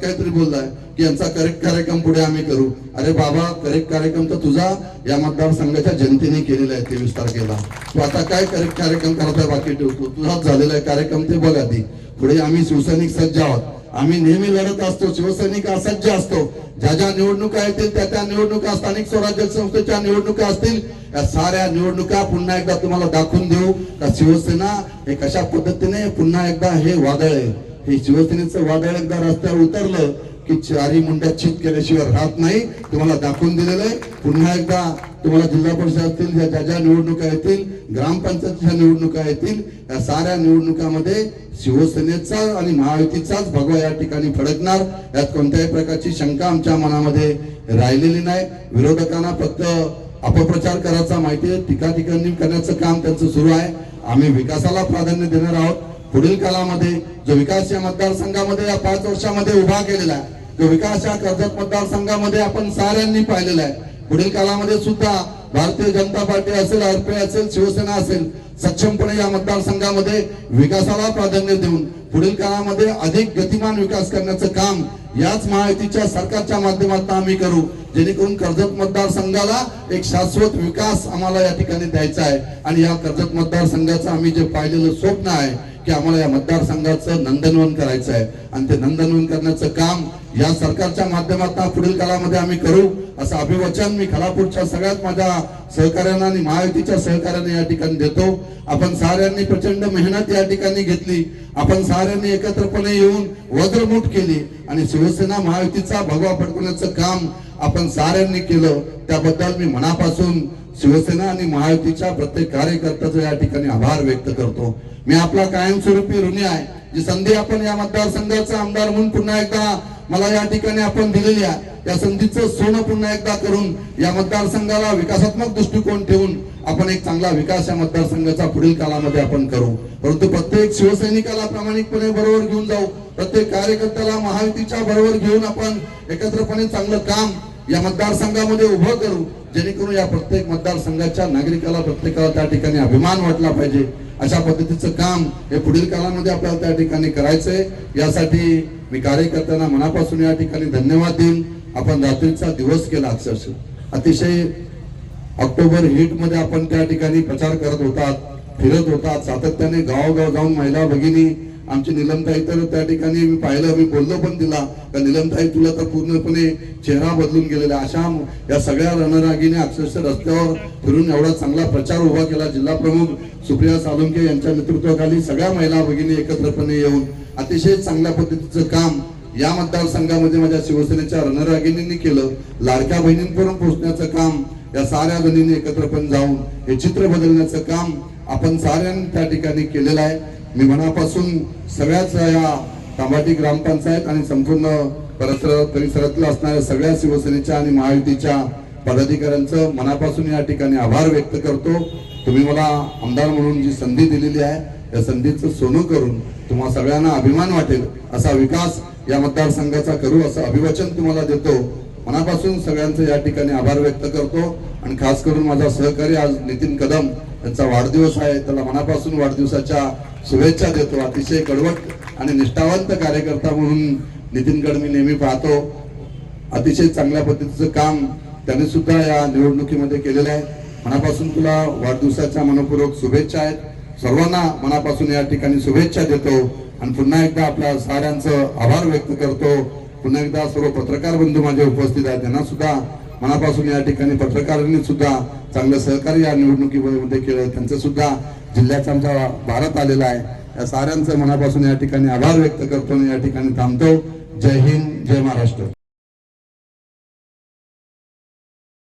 काहीतरी बोललाय की यांचा करेक्ट कार्यक्रम पुढे आम्ही करू. अरे बाबा करेक्ट कार्यक्रम तर तुझा या मतदारसंघाच्या जनतेने केलेला आहे तेवीस तारखेला. तू आता काय करेक्ट कार्यक्रम करताय बाकी ठेवतो तुझाच झालेला आहे कार्यक्रम ते बघा ती पुढे आम्ही शिवसैनिक सज्ज आहोत. आम्ही नेहमी लढत असतो शिवसैनिक असज्ज असतो. ज्या ज्या निवडणुका येतील त्या त्या निवडणुका स्थानिक स्वराज्य संस्थेच्या निवडणुका असतील. या साऱ्या निवडणुका पुन्हा एकदा तुम्हाला दाखवून देऊ. का शिवसेना हे कशा पद्धतीने पुन्हा एकदा हे वादळ आहे हे शिवसेनेचं वादळ एकदा रस्त्यावर उतरलं की चारी मुंड्या चित केल्याशिवाय राहत नाही तुम्हाला दाखवून दिलेलं आहे. पुन्हा एकदा तुम्हाला जिल्हा परिषद असतील ज्या ज्या ज्या निवडणुका येतील ग्रामपंचायतीच्या निवडणुका येतील या साऱ्या निवडणुकामध्ये शिवसेनेचा आणि महायुतीचाच भगवा या ठिकाणी फडकणार. यात कोणत्याही प्रकारची शंका आमच्या मनामध्ये राहिलेली नाही. विरोधकांना फक्त अपप्रचार करायचा माहिती आहे. टीका टिकाणी करण्याचं काम त्यांचं सुरू आहे. आम्ही विकासाला प्राधान्य देणार आहोत. पुढील काळामध्ये जो विकास या मतदारसंघामध्ये या पाच वर्षामध्ये उभा केलेला आहे जो विकास या कर्जत मतदारसंघामध्ये आपण साऱ्यांनी पाहिलेला आहे. पुढील काळामध्ये सुद्धा भारतीय जनता पार्टी असेल आरपी असेल शिवसेना असेल सक्षमपणे या मतदारसंघामध्ये विकासाला प्राधान्य देऊन पुढील काळामध्ये अधिक गतिमान विकास करण्याचं काम याच महायुतीच्या सरकारच्या माध्यमातून आम्ही करू जेणेकरून कर्जत मतदारसंघाला एक शाश्वत विकास आम्हाला या ठिकाणी द्यायचा आहे. आणि या कर्जत मतदारसंघाचं आम्ही जे पाहिलेलं स्वप्न आहे की आम्हाला या मतदारसंघाचं नंदनवन करायचं आहे. आणि ते नंदनवन करण्याचं काम या सरकारच्या माध्यमातून पुढील काळामध्ये आम्ही करू असं अभिवचन मी खलापूरच्या सगळ्यात माझ्या सहकार्यांना आणि महायुतीच्या सहकार्याने या ठिकाणी देतो. आपण साऱ्यांनी प्रचंड मेहनत या ठिकाणी घेतली. आपण साऱ्यांनी एकत्रपणे येऊन वज्रमूठ केली आणि शिवसेना महायुतीचा भगवा फडकवण्याचं काम आपण साऱ्यांनी केलं. त्याबद्दल मी मनापासून शिवसेना आणि महायुतीच्या प्रत्येक कार्यकर्त्याचा या ठिकाणी आभार व्यक्त करतो. मी आपला कायमस्वरूपी ऋणी आहे. जी संधी आपण या मतदारसंघाचा आमदार म्हणून पुन्हा एकदा मला या ठिकाणी आपण दिलेली आहे. या संधीचं सोनं पुन्हा एकदा करून या मतदारसंघाला विकासात्मक दृष्टिकोन ठेवून आपण एक चांगला विकास या मतदारसंघाचा पुढील काळामध्ये आपण करू. परंतु प्रत्येक शिवसैनिकाला प्रामाणिकपणे बरोबर घेऊन जाऊ. प्रत्येक कार्यकर्त्याला महायुतीच्या बरोबर घेऊन आपण एकत्रपणे चांगलं काम या मतदारसंघामध्ये उभं करू जेणेकरून या प्रत्येक मतदारसंघाच्या नागरिकाला प्रत्येकाला त्या ठिकाणी अभिमान वाटला पाहिजे. अशा पद्धतीचं काम हे पुढील काळामध्ये आपल्याला त्या ठिकाणी करायचंय. यासाठी मी कार्यकर्त्यांना मनापासून या ठिकाणी धन्यवाद देईन. आपण रात्रीचा दिवस केला अक्षरशः. अतिशय ऑक्टोबर हिटमध्ये आपण त्या ठिकाणी प्रचार करत होतात फिरत होतात. सातत्याने गावोगाव जाऊन महिला भगिनी आमची निलमताई तर त्या ठिकाणी मी पाहिलं मी बोललो पण तिला का निलमताई तुला तर पूर्णपणे चेहरा बदलून गेलेला अशा या सगळ्या रणरागीने अक्षरशः रस्त्यावर फिरून एवढा चांगला प्रचार उभा केला. जिल्हा प्रमुख सुप्रिया सालुंके यांच्या नेतृत्वाखाली सगळ्या महिला भगिनी एकत्रपणे येऊन अतिशय चांगल्या पद्धतीचं काम या मतदारसंघामध्ये माझ्या शिवसेनेच्या रणरागिणींनी केलं. लाडक्या बहिणींपर्यंत पोहोचण्याचं काम या साऱ्या बहिणींनी एकत्रपणे जाऊन हे चित्र बदलण्याचं काम आपण साऱ्यांनी त्या ठिकाणी केलेलं आहे. मी मनापासून सगळ्याच या तांबाटी ग्रामपंचायत आणि संपूर्ण परिसर परिसरातलं असणाऱ्या सगळ्या शिवसेनेच्या आणि महायुतीच्या पदाधिकाऱ्यांचं मनापासून या ठिकाणी आभार व्यक्त करतो. तुम्ही मला आमदार म्हणून जी संधी दिलेली आहे या संधीचं सोनं करून तुम्हा सगळ्यांना अभिमान वाटेल असा विकास या मतदारसंघाचा करू असं अभिवचन तुम्हाला देतो. मनापासून सगळ्यांचं या ठिकाणी आभार व्यक्त करतो. आणि खास करून माझा सहकारी आज नितीन कदम त्यांचा वाढदिवस आहे. त्याला मनापासून वाढदिवसाच्या शुभेच्छा देतो. अतिशय कडवट आणि निष्ठावंत कार्यकर्ता म्हणून नितीनकडे मी नेहमी पाहतो. अतिशय चांगल्या पद्धतीचं काम त्याने सुद्धा या निवडणुकीमध्ये केलेलं आहे. मनापासून तुला वाढदिवसाच्या मनपूर्वक शुभेच्छा आहेत. सर्वांना मनापासून या ठिकाणी शुभेच्छा देतो. आणि पुन्हा एकदा आपल्या साऱ्यांचं आभार व्यक्त करतो. पुन्हा एकदा सर्व पत्रकार बंधू माझे उपस्थित आहेत. त्यांना सुद्धा मनापासून या ठिकाणी पत्रकारांनी सुद्धा चांगलं सहकार्य या निवडणुकीमध्ये केलं. त्यांचं सुद्धा जिल्ह्याचा आमचा भारत आलेला आहे. या साऱ्यांचं मनापासून या ठिकाणी आभार व्यक्त करतो आणि या ठिकाणी थांबतो. जय हिंद जय महाराष्ट्र.